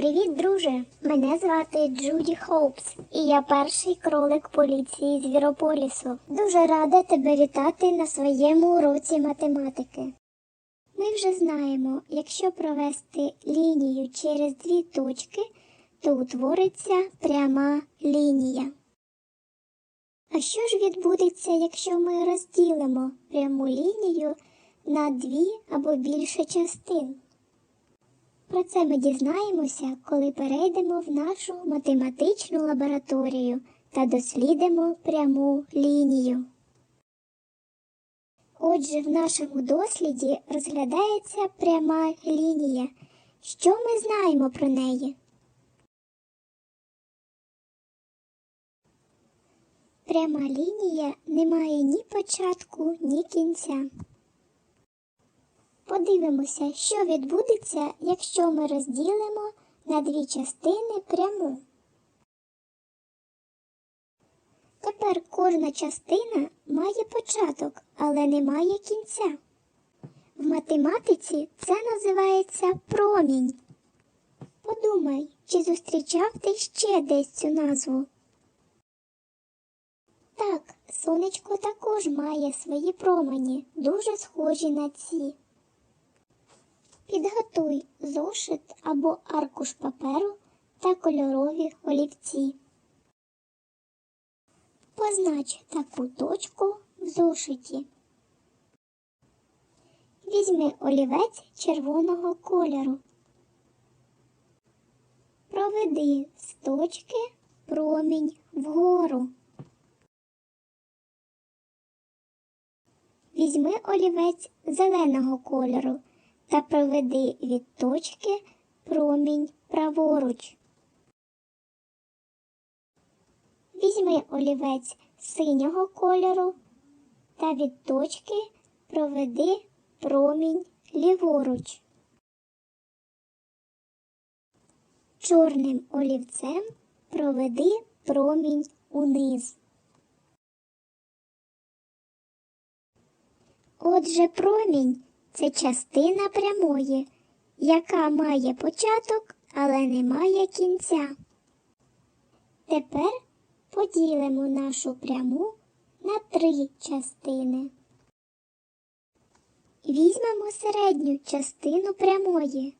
Привіт, друже! Мене звати Джуді Хоупс, і я перший кролик поліції Звірополісу. Дуже рада тебе вітати на своєму уроці математики. Ми вже знаємо, якщо провести лінію через дві точки, то утвориться пряма лінія. А що ж відбудеться, якщо ми розділимо пряму лінію на дві або більше частин? Про це ми дізнаємося, коли перейдемо в нашу математичну лабораторію та дослідимо пряму лінію. Отже, в нашому досліді розглядається пряма лінія. Що ми знаємо про неї? Пряма лінія не має ні початку, ні кінця. Подивимося, що відбудеться, якщо ми розділимо на дві частини пряму. Тепер кожна частина має початок, але не має кінця. В математиці це називається промінь. Подумай, чи зустрічав ти ще десь цю назву? Так, сонечко також має свої промені, дуже схожі на ці. Підготуй зошит або аркуш паперу та кольорові олівці. Познач таку точку в зошиті. Візьми олівець червоного кольору. Проведи з точки промінь вгору. Візьми олівець зеленого кольору та проведи від точки промінь праворуч. Візьми олівець синього кольору та від точки проведи промінь ліворуч. Чорним олівцем проведи промінь униз. Отже, промінь це частина прямої, яка має початок, але не має кінця. Тепер поділимо нашу пряму на три частини. Візьмемо середню частину прямої.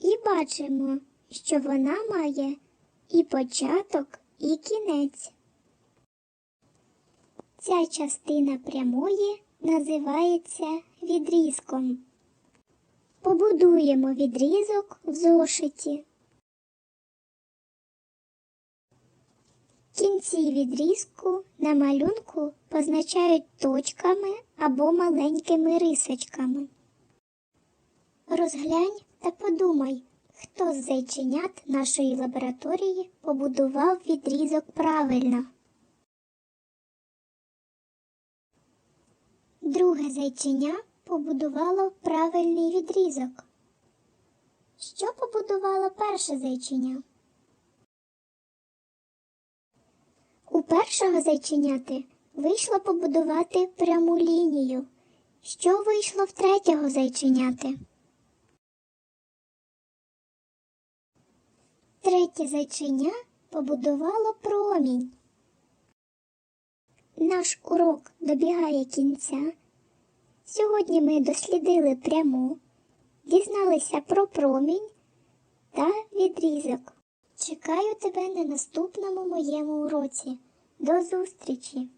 І бачимо, що вона має і початок, і кінець. Ця частина прямої називається відрізком. Побудуємо відрізок в зошиті. Кінці відрізку на малюнку позначають точками або маленькими рисочками. Розглянь та подумай, хто з зайченят нашої лабораторії побудував відрізок правильно. Друге зайченя побудувало правильний відрізок. Що побудувало перше зайченя? У першого зайченяти вийшло побудувати пряму лінію. Що вийшло в третього зайченяти? Третє зайченя побудувало промінь. Наш урок добігає кінця. Сьогодні ми дослідили пряму, дізналися про промінь та відрізок. Чекаю тебе на наступному моєму уроці. До зустрічі!